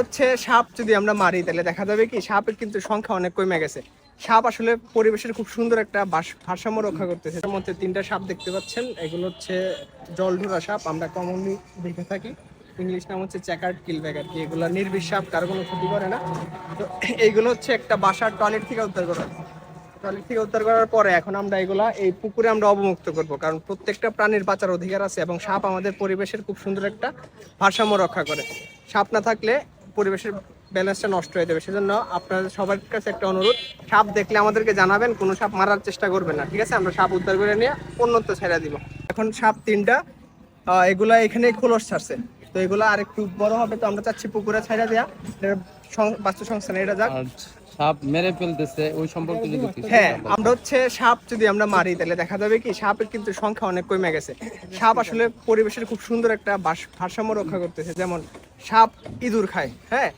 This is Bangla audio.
হচ্ছে, সাপ যদি আমরা মারি, তাহলে দেখা যাবে কি, সাপের কিন্তু সংখ্যা অনেক কমে গেছে। সাপ আসলে পরিবেশের খুব সুন্দর একটা ভারসাম্য রক্ষা করতেছে। এর মধ্যে তিনটা সাপ দেখতে পাচ্ছেন। এগুলো হচ্ছে জলঢোরা সাপ, আমরা কমনলি দেখে থাকি। ইংলিশ নাম হচ্ছে চ্যাকার্ড কিলব্যাগ আর কি। এগুলো নির্বিষ সাপ, কারও কোনো ক্ষতি করে না। তো এইগুলো হচ্ছে একটা বাসার টয়লেট থেকে উদ্ধার করা। টয়লেট থেকে উদ্ধার করার পরে এখন আমরা এগুলা এই পুকুরে আমরা অবমুক্ত করব, কারণ প্রত্যেকটা প্রাণীর বাঁচার অধিকার আছে এবং সাপ আমাদের পরিবেশের খুব সুন্দর একটা ভারসাম্য রক্ষা করে। সাপ না থাকলে পরিবেশের ব্যালেন্সটা নষ্ট হয়ে যাবে। সেজন্য আপনাদের সবার কাছে একটা অনুরোধ সাপ দেখলে আমাদেরকে জানাবেন কোনো সাপ মারার চেষ্টা করবেন না ঠিক আছে? আমরা সাপ উদ্ধার করে নিয়ে অন্যত্র ছেড়ে দিব। এখন সাপ তিনটা এগুলা এখানে খোলস ছাড়ছে। তো এগুলা আর একটু বড় হবে তো আমরা চাচ্ছি পুকুরে ছেড়ে দেওয়া সং- বাস্তু সংস্থান এটা যাক। সাপ মেরে ফেলতেছে ওই সম্পর্কে যদি হ্যাঁ আমরা হচ্ছে সাপ যদি আমরা মারি তাহলে দেখা যাবে কি সাপের কিন্তু সংখ্যা অনেক কমে গেছে। সাপ আসলে পরিবেশের খুব সুন্দর একটা ভারসাম্য রক্ষা করতেছে যেমন সাপ ইঁদুর খায় হ্যাঁ?